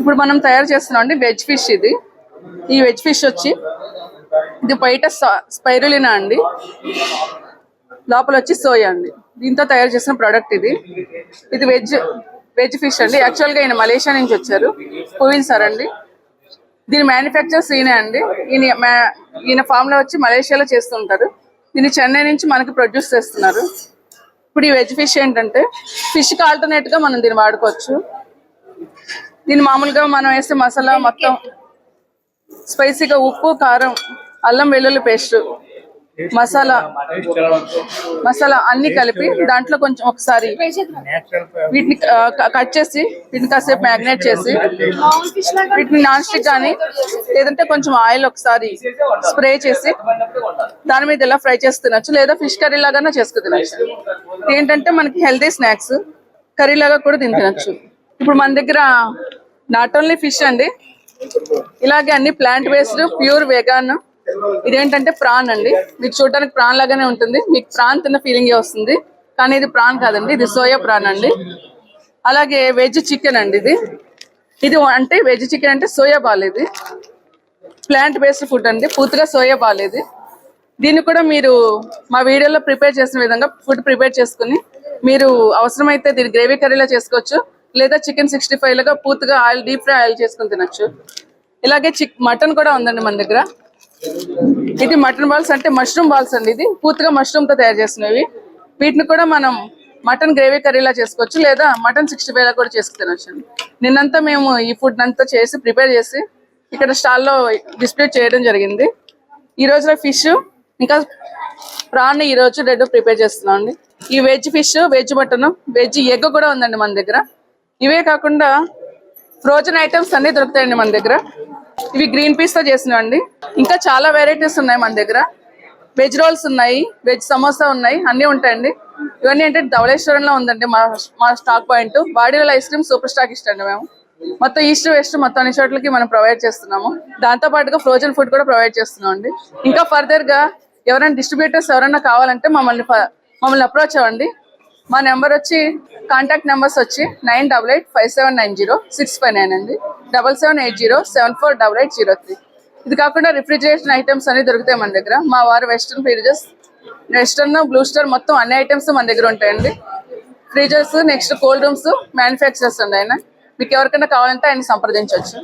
ఇప్పుడు మనం తయారు చేస్తున్నాం అండి వెజ్ ఫిష్ ఇది. ఈ వెజ్ ఫిష్ వచ్చి ఇది బయట స్పైరులినా అండి. లోపల వచ్చి సోయా అండి. దీంతో తయారు చేసిన ప్రోడక్ట్ ఇది. ఇది వెజ్ వెజ్ ఫిష్ అండి. యాక్చువల్గా ఈయన మలేషియా నుంచి వచ్చారు. పువిన్ సార్ అండి. దీని మ్యానుఫ్యాక్చర్స్ ఈయనే అండి. ఈయన ఈయన ఫామ్లో వచ్చి మలేషియాలో చేస్తుంటారు. దీన్ని చెన్నై నుంచి మనకి ప్రొడ్యూస్ చేస్తున్నారు. ఇప్పుడు ఈ వెజ్ ఫిష్ ఏంటంటే ఫిష్ ఆల్టర్నేట్గా ఆల్టర్నేట్గా మనం దీన్ని వాడుకోవచ్చు. దీన్ని మామూలుగా మనం వేసే మసాలా మొత్తం స్పైసీగా ఉప్పు కారం అల్లం వెల్లుల్లి పేస్ట్ మసాలా మసాలా అన్ని కలిపి దాంట్లో కొంచెం ఒకసారి వీటిని కట్ చేసి వీటిని కాసేపు మ్యాగ్నేట్ చేసి వీటిని నాన్ స్టిక్ కానీ లేదంటే కొంచెం ఆయిల్ ఒకసారి స్ప్రే చేసి దాని మీద ఇలా ఫ్రై చేసి తినొచ్చు. లేదా ఫిష్ కర్రీ లాగానే చేసుకుని తినొచ్చు. ఏంటంటే మనకి హెల్తీ స్నాక్స్ కర్రీ లాగా కూడా తిని తినొచ్చు. ఇప్పుడు మన దగ్గర నాట్ ఓన్లీ ఫిష్ అండి ఇలాగే అన్ని ప్లాంట్ బేస్డ్ ప్యూర్ వెగాన్ ఇదేంటంటే ప్రాన్ అండి. మీకు చూడడానికి ప్రాన్ లాగానే ఉంటుంది. మీకు ప్రాన్ తిన్న ఫీలింగ్ వస్తుంది. కానీ ఇది ప్రాన్ కాదండి ఇది సోయా ప్రాన్ అండి. అలాగే వెజ్ చికెన్ అండి ఇది. ఇది అంటే వెజ్ చికెన్ అంటే సోయా బాల్ ఇది. ప్లాంట్ బేస్డ్ ఫుడ్ అండి పూర్తిగా సోయా బాల్ ఇది. దీన్ని కూడా మీరు మా వీడియోలో ప్రిపేర్ చేసిన విధంగా ఫుడ్ ప్రిపేర్ చేసుకుని మీరు అవసరమైతే దీన్ని గ్రేవీ కర్రీలా చేసుకోవచ్చు. లేదా చికెన్ సిక్స్టీ ఫైవ్ లాగా పూర్తిగా ఆయిల్ డీప్ ఫ్రై ఆయిల్ చేసుకుని తినొచ్చు. ఇలాగే చిక్ మటన్ కూడా ఉందండి మన దగ్గర. ఇది మటన్ బాల్స్ అంటే మష్రూమ్ బాల్స్ అండి ఇది. పూర్తిగా మష్రూమ్తో తయారు చేసినవి వీటిని కూడా మనం మటన్ గ్రేవీ కర్రీలా చేసుకోవచ్చు లేదా మటన్ సిక్స్టీ ఫైవ్లా కూడా చేసుకుని తినొచ్చు. అండి నిన్నంతా మేము ఈ ఫుడ్ అంతా చేసి ప్రిపేర్ చేసి ఇక్కడ స్టాల్లో డిస్ప్లే చేయడం జరిగింది. ఈ రోజులో ఫిష్ ఇంకా ప్రాన్ ఈ రోజు రెండు ప్రిపేర్ చేస్తున్నాం అండి ఈ veg fish veg mutton veg egg కూడా ఉందండి మన దగ్గర. ఇవే కాకుండా ఫ్రోజన్ ఐటమ్స్ అన్ని దొరుకుతాయండి మన దగ్గర. ఇవి గ్రీన్ పీస్తో చేసినవండి. ఇంకా చాలా వెరైటీస్ ఉన్నాయి మన దగ్గర. వెజ్ రోల్స్ ఉన్నాయి వెజ్ సమోసా ఉన్నాయి అన్ని ఉంటాయండి. ఇవన్నీ అంటే ధవళేశ్వరంలో ఉందండి మా మా స్టాక్ పాయింట్. బాడీలో ఐస్ క్రీమ్ సూపర్ స్టాక్ ఇష్టండి మేము. మొత్తం ఈస్ట్ వెస్ట్ మొత్తం అన్ని చోట్లకి మనం ప్రొవైడ్ చేస్తున్నాము. దాంతో పాటుగా ఫ్రోజన్ ఫుడ్ కూడా ప్రొవైడ్ చేస్తున్నాం అండి ఇంకా ఫర్దర్గా ఎవరైనా డిస్ట్రిబ్యూటర్స్ ఎవరైనా కావాలంటే మమ్మల్ని మమ్మల్ని అప్రోచ్ అవ్వండి. మా నెంబర్ వచ్చి కాంటాక్ట్ నెంబర్స్ వచ్చి nine double eight five seven nine zero six five nine అండి. Double seven eight zero seven four double eight zero three. ఇది కాకుండా రిఫ్రిజిరేషన్ ఐటమ్స్ అన్ని దొరుకుతాయి మన దగ్గర. మా వారు western fridges western Blue Star మొత్తం అన్ని ఐటమ్స్ మన దగ్గర ఉంటాయండి. Fridges next cold rooms manufacturers ఉన్నాయి మీకు ఎవరికైనా కావాలంటే ఆయన సంప్రదించవచ్చు.